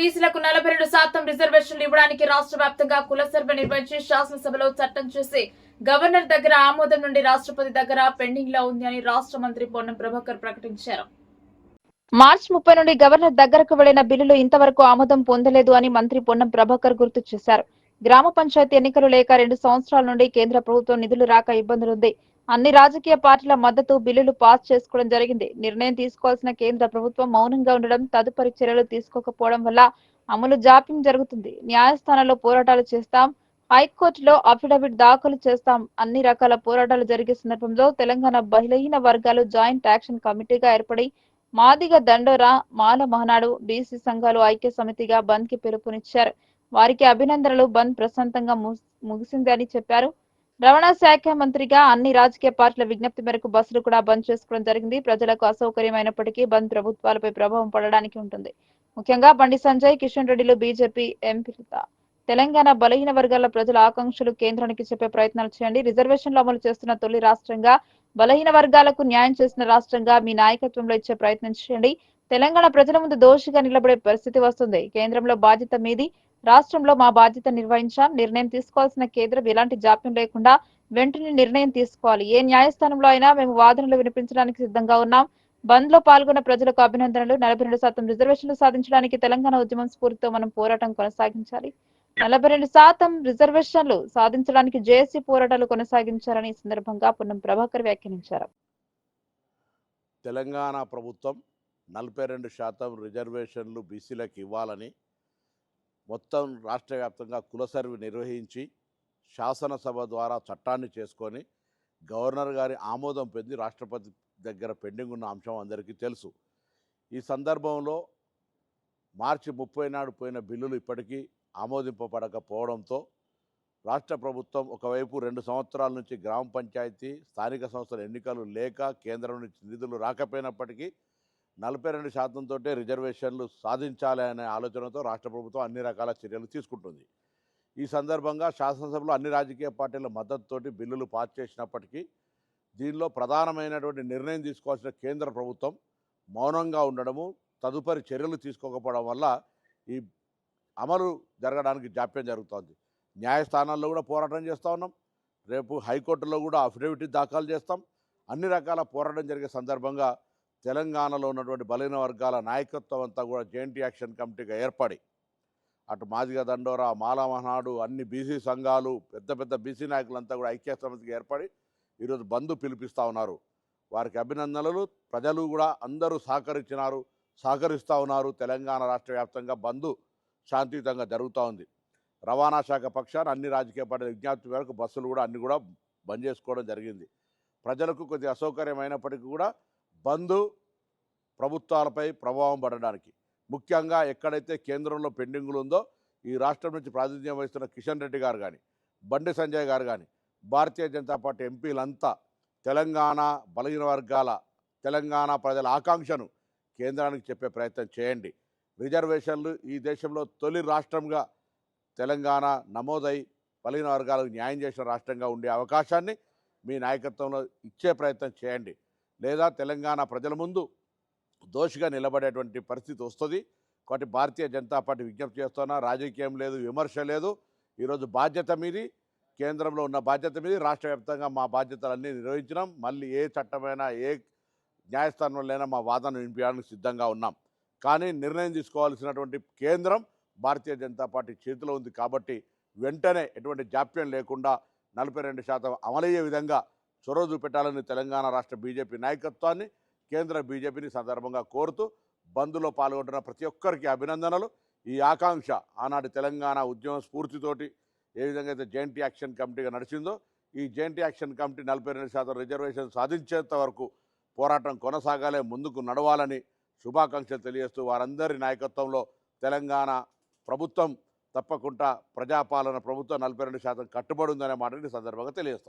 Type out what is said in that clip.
బీసీలకు నలభై రెండు శాతం రిజర్వేషన్లు ఇవ్వడానికి రాష్ట్ర వ్యాప్తంగా కుల సర్వే నిర్వహించి శాసనసభలో చట్టం చేసి గవర్నర్ దగ్గర ఆమోదం నుండి రాష్ట్రపతి దగ్గర పెండింగ్లో ఉంది అని రాష్ట్ర మంత్రి పొన్నం ప్రభాకర్ ప్రకటించారు. మార్చి ముప్పై నుండి గవర్నర్ దగ్గరకు వెళ్ళిన బిల్లులు ఇంతవరకు ఆమోదం పొందలేదు అని మంత్రి పొన్నం ప్రభాకర్ గుర్తు చేశారు. గ్రామ పంచాయతీ ఎన్నికలు లేక రెండు సంవత్సరాల నుండి కేంద్ర ప్రభుత్వం నిధులు రాక ఇబ్బందులుంది. అన్ని రాజకీయ పార్టీల మద్దతు బిల్లులు పాస్ చేసుకోవడం జరిగింది. నిర్ణయం తీసుకోవాల్సిన కేంద్ర ప్రభుత్వం మౌనంగా ఉండడం తదుపరి చర్యలు తీసుకోకపోవడం వల్ల అమలు జాప్యం జరుగుతుంది. న్యాయస్థానాల్లో పోరాటాలు చేస్తాం. హైకోర్టులో అఫిడవిట్ దాఖలు చేస్తాం. అన్ని రకాల పోరాటాలు జరిగే సందర్భంలో తెలంగాణ బలహీన వర్గాలు జాయింట్ యాక్షన్ కమిటీగా ఏర్పడి మాదిగ దండోరా మాల మహనాడు బీసీ సంఘాలు ఐక్య సమితిగా బంద్కి పిలుపునిచ్చారు. వారికి అభినందనలు. బంద్ ప్రశాంతంగా ముగిసిందని అని చెప్పారు. రవాణా శాఖ మంత్రిగా అన్ని రాజకీయ పార్టీల విజ్ఞప్తి మేరకు బస్సులు కూడా బంద్ చేసుకోవడం జరిగింది. ప్రజలకు అసౌకర్యమైనప్పటికీ బంద్ ప్రభుత్వాలపై ప్రభావం పడడానికి ఉంటుంది. ముఖ్యంగా బండి సంజయ్ కిషన్ రెడ్డిలు బీజేపీ ఎంపీలతో తెలంగాణ బలహీన వర్గాల ప్రజల ఆకాంక్షలు కేంద్రానికి చెప్పే ప్రయత్నాలు చేయండి. రిజర్వేషన్లు అమలు చేస్తున్న తొలి రాష్ట్రంగా బలహీన వర్గాలకు న్యాయం చేసిన రాష్ట్రంగా మీ నాయకత్వంలో ఇచ్చే ప్రయత్నం చేయండి. తెలంగాణ ప్రజల ముందు దోషిగా నిలబడే పరిస్థితి వస్తుంది. కేంద్రంలో బాధ్యత మీది. రాష్ట్రంలో మా బాధ్యత నిర్వహించాం. నిర్ణయం తీసుకోవాల్సిన కేంద్రం ఎలాంటి జాప్యం లేకుండా వెంటనే నిర్ణయం తీసుకోవాలి. ఏ న్యాయస్థానంలో అయినా మేము వాదనలు వినిపించడానికి సిద్ధంగా ఉన్నాం. బంద్లో పాల్గొన్న ప్రజలకు అభినందనలు. నలభై రెండు శాతం రిజర్వేషన్లు సాధించడానికి తెలంగాణ ఉద్యమం స్ఫూర్తితో మనం పోరాటం కొనసాగించాలి. నలభై రెండు శాతం రిజర్వేషన్లు సాధించడానికి జేఏసీ పోరాటాలు కొనసాగించారని ఈ సందర్భంగా పొన్నం ప్రభాకర్ వ్యాఖ్యానించారు. తెలంగాణ ప్రభుత్వం నలభై రెండు శాతం రిజర్వేషన్లు బీసీలకు ఇవ్వాలని మొత్తం రాష్ట్ర వ్యాప్తంగా కుల సర్వే నిర్వహించి శాసనసభ ద్వారా చట్టాన్ని చేసుకొని గవర్నర్ గారి ఆమోదం పొంది రాష్ట్రపతి దగ్గర పెండింగ్ ఉన్న అంశం అందరికీ తెలుసు. ఈ సందర్భంలో మార్చి ముప్పై నాడు పోయిన బిల్లులు ఇప్పటికీ ఆమోదింపబడకపోవడంతో రాష్ట్ర ప్రభుత్వం ఒకవైపు రెండు సంవత్సరాల నుంచి గ్రామ పంచాయతీ స్థానిక సంస్థల ఎన్నికలు లేక కేంద్రం నుంచి నిధులు రాకపోయినప్పటికీ నలభై రెండు శాతంతో రిజర్వేషన్లు సాధించాలి అనే ఆలోచనతో రాష్ట్ర ప్రభుత్వం అన్ని రకాల చర్యలు తీసుకుంటుంది. ఈ సందర్భంగా శాసనసభలో అన్ని రాజకీయ పార్టీల మద్దతుతోటి బిల్లులు పాస్ చేసినప్పటికీ దీనిలో ప్రధానమైనటువంటి నిర్ణయం తీసుకోవాల్సిన కేంద్ర ప్రభుత్వం మౌనంగా ఉండడము తదుపరి చర్యలు తీసుకోకపోవడం వల్ల ఈ అమలు జరగడానికి జాప్యం జరుగుతోంది. న్యాయస్థానాల్లో కూడా పోరాటం చేస్తూ ఉన్నాం. రేపు హైకోర్టులో కూడా అఫిడవిట్ దాఖలు చేస్తాం. అన్ని రకాల పోరాటం జరిగే సందర్భంగా తెలంగాణలో ఉన్నటువంటి బలహీన వర్గాల నాయకత్వం అంతా కూడా జేఎన్టీ యాక్షన్ కమిటీగా ఏర్పడి అటు మాదిగ దండోరా మాలమహనాడు అన్ని బీసీ సంఘాలు పెద్ద పెద్ద బీసీ నాయకులంతా కూడా ఐక్య సమితికి ఏర్పడి ఈరోజు బంధు పిలిపిస్తూ ఉన్నారు. వారికి అభినందనలు. ప్రజలు కూడా అందరూ సహకరించినారు సహకరిస్తూ ఉన్నారు. తెలంగాణ రాష్ట్ర వ్యాప్తంగా బంధు శాంతియుతంగా జరుగుతూ ఉంది. రవాణా శాఖ పక్షాన అన్ని రాజకీయ పార్టీల విజ్ఞప్తి మేరకు బస్సులు కూడా అన్ని కూడా బంద్ చేసుకోవడం జరిగింది. ప్రజలకు కొద్ది అసౌకర్యమైనప్పటికీ కూడా బంద్ ప్రభుత్వాలపై ప్రభావం పడడానికి. ముఖ్యంగా ఎక్కడైతే కేంద్రంలో పెండింగులు ఉందో ఈ రాష్ట్రం నుంచి ప్రాతినిధ్యం వహిస్తున్న కిషన్ రెడ్డి గారు కానీ బండి సంజయ్ గారు కానీ భారతీయ జనతా పార్టీ ఎంపీలంతా తెలంగాణ బలహీన వర్గాల తెలంగాణ ప్రజల ఆకాంక్షను కేంద్రానికి చెప్పే ప్రయత్నం చేయండి. రిజర్వేషన్లు ఈ దేశంలో తొలి రాష్ట్రంగా తెలంగాణ నమోదై బలహీన వర్గాలకు న్యాయం చేసిన రాష్ట్రంగా ఉండే అవకాశాన్ని మీ నాయకత్వంలో ఇచ్చే ప్రయత్నం చేయండి. లేదా తెలంగాణ ప్రజల ముందు దోషిగా నిలబడేటువంటి పరిస్థితి వస్తుంది. కాబట్టి భారతీయ జనతా పార్టీ విజ్ఞప్తి చేస్తున్నా రాజకీయం లేదు విమర్శ లేదు. ఈరోజు బాధ్యత మీది కేంద్రంలో ఉన్న బాధ్యత మీది. రాష్ట్ర వ్యాప్తంగా మా బాధ్యతలన్నీ నిర్వహించినాం. మళ్ళీ ఏ చట్టమైనా ఏ న్యాయస్థానంలోనైనా మా వాదన వినిపించడానికి సిద్ధంగా ఉన్నాం. కానీ నిర్ణయం తీసుకోవాల్సినటువంటి కేంద్రం భారతీయ జనతా పార్టీ చేతిలో ఉంది కాబట్టి వెంటనే ఎటువంటి జాప్యం లేకుండా నలభై రెండు శాతం అమలయ్యే విధంగా చొరవ చూపెట్టాలని తెలంగాణ రాష్ట్ర బీజేపీ నాయకత్వాన్ని కేంద్ర బీజేపీని సందర్భంగా కోరుతూ బంద్లో పాల్గొంటున్న ప్రతి ఒక్కరికి అభినందనలు. ఈ ఆకాంక్ష ఆనాటి తెలంగాణ ఉద్యమ స్ఫూర్తితోటి ఏ విధంగా అయితే జెయింట్ యాక్షన్ కమిటీగా నడిచిందో ఈ జాయింట్ యాక్షన్ కమిటీ నలభై రెండు శాతం రిజర్వేషన్ సాధించేంత వరకు పోరాటం కొనసాగాలే ముందుకు నడవాలని శుభాకాంక్షలు తెలియజేస్తూ వారందరి నాయకత్వంలో తెలంగాణ ప్రభుత్వం తప్పకుండా ప్రజాపాలన ప్రభుత్వం నలభై రెండు శాతం కట్టుబడి ఉందనే మాటని సందర్భంగా తెలియజేస్తాం.